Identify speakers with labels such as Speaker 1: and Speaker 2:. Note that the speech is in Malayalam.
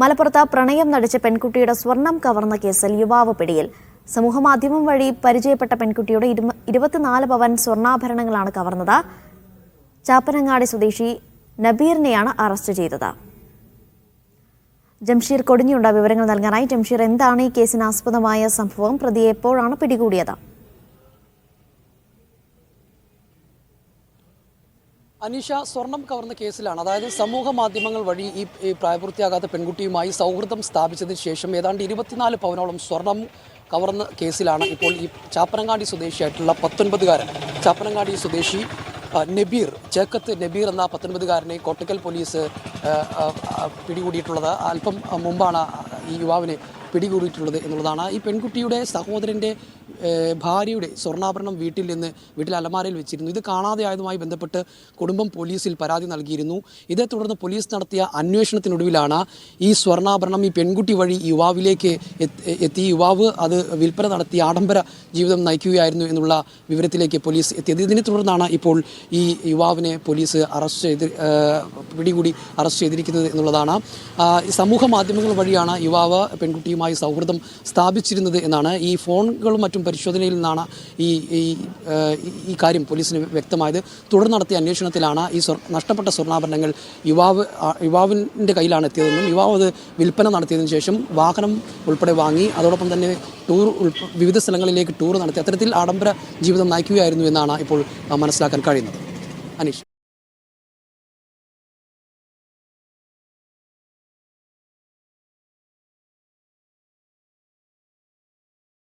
Speaker 1: മലപ്പുറത്ത് പ്രണയം നടിച്ച പെൺകുട്ടിയുടെ സ്വർണം കവർന്ന കേസിൽ യുവാവ് പിടിയിൽ. സമൂഹമാധ്യമം വഴി പരിചയപ്പെട്ട പെൺകുട്ടിയുടെ ഇരുപത്തിനാല് പവൻ സ്വർണാഭരണങ്ങളാണ് കവർന്നത്. ചാപ്പനങ്ങാടി സ്വദേശി നബീറിനെയാണ് അറസ്റ്റ് ചെയ്തത്. ജംഷീർ കൊടിഞ്ഞുണ്ട. വിവരങ്ങൾ നൽകാനായി ജംഷീർ എന്താണ് ഈ കേസിന് ആസ്പദമായ സംഭവം? പ്രതിയെ എപ്പോഴാണ് പിടികൂടിയത്?
Speaker 2: അനീഷ സ്വർണം കവർന്ന കേസിലാണ്. അതായത് സമൂഹ മാധ്യമങ്ങൾ വഴി ഈ പ്രായപൂർത്തിയാകാത്ത പെൺകുട്ടിയുമായി സൗഹൃദം സ്ഥാപിച്ചതിന് ശേഷം ഏതാണ്ട് ഇരുപത്തിനാല് പവനോളം സ്വർണം കവർന്ന കേസിലാണ് ഇപ്പോൾ ഈ ചാപ്പനങ്ങാടി സ്വദേശിയായിട്ടുള്ള പത്തൊൻപതുകാരൻ. ചാപ്പനങ്ങാടി സ്വദേശി നബീർ ചേക്കത്ത് നബീർ എന്ന പത്തൊൻപതുകാരനെ കോട്ടക്കൽ പോലീസ് പിടികൂടിയിട്ടുള്ളത്. അല്പം മുമ്പാണ് ഈ യുവാവിനെ പിടികൂടിയിട്ടുള്ളത് എന്നുള്ളതാണ്. ഈ പെൺകുട്ടിയുടെ സഹോദരന്റെ ഭാര്യയുടെ സ്വർണാഭരണം വീട്ടിൽ നിന്ന് വീട്ടിൽ അലമാരയിൽ വെച്ചിരുന്നു. ഇത് കാണാതെ ആയതുമായി ബന്ധപ്പെട്ട് കുടുംബം പോലീസിൽ പരാതി നൽകിയിരുന്നു. ഇതേ തുടർന്ന് പോലീസ് നടത്തിയ അന്വേഷണത്തിനൊടുവിലാണ് ഈ സ്വർണാഭരണം ഈ പെൺകുട്ടി വഴി യുവാവിലേക്ക് എത്തി- യുവാവ് അത് വിൽപ്പന നടത്തി ആഡംബര ജീവിതം നയിക്കുകയായിരുന്നു എന്നുള്ള വിവരത്തിലേക്ക് പോലീസ് എത്തിയത്. ഇതിനെ തുടർന്നാണ് ഇപ്പോൾ ഈ യുവാവിനെ പോലീസ് അറസ്റ്റ് ചെയ്ത് പിടികൂടി അറസ്റ്റ് ചെയ്തിരിക്കുന്നത് എന്നുള്ളതാണ്. സമൂഹ മാധ്യമങ്ങൾ വഴിയാണ് യുവാവ് പെൺകുട്ടിയുമായി സൗഹൃദം സ്ഥാപിച്ചിരുന്നത് എന്നാണ് ഈ ഫോണുകളും മറ്റും പരിശോധനയിൽ നിന്നാണ് ഈ- ഈ കാര്യം പോലീസിന് വ്യക്തമായത്. തുടർ നടത്തിയ അന്വേഷണത്തിലാണ് ഈ നഷ്ടപ്പെട്ട സ്വർണാഭരണങ്ങൾ യുവാവ് യുവാവിന്റെ കയ്യിലാണ് എത്തിയതെന്നും യുവാവ് അത് വിൽപ്പന നടത്തിയതിനു ശേഷം വാഹനം ഉൾപ്പെടെ വാങ്ങി അതോടൊപ്പം തന്നെ ടൂർ വിവിധ സ്ഥലങ്ങളിലേക്ക് ടൂർ നടത്തി അത്തരത്തിൽ ആഡംബര ജീവിതം നയിക്കുകയായിരുന്നു എന്നാണ് ഇപ്പോൾ മനസ്സിലാക്കാൻ കഴിയുന്നത്. അനീഷ്.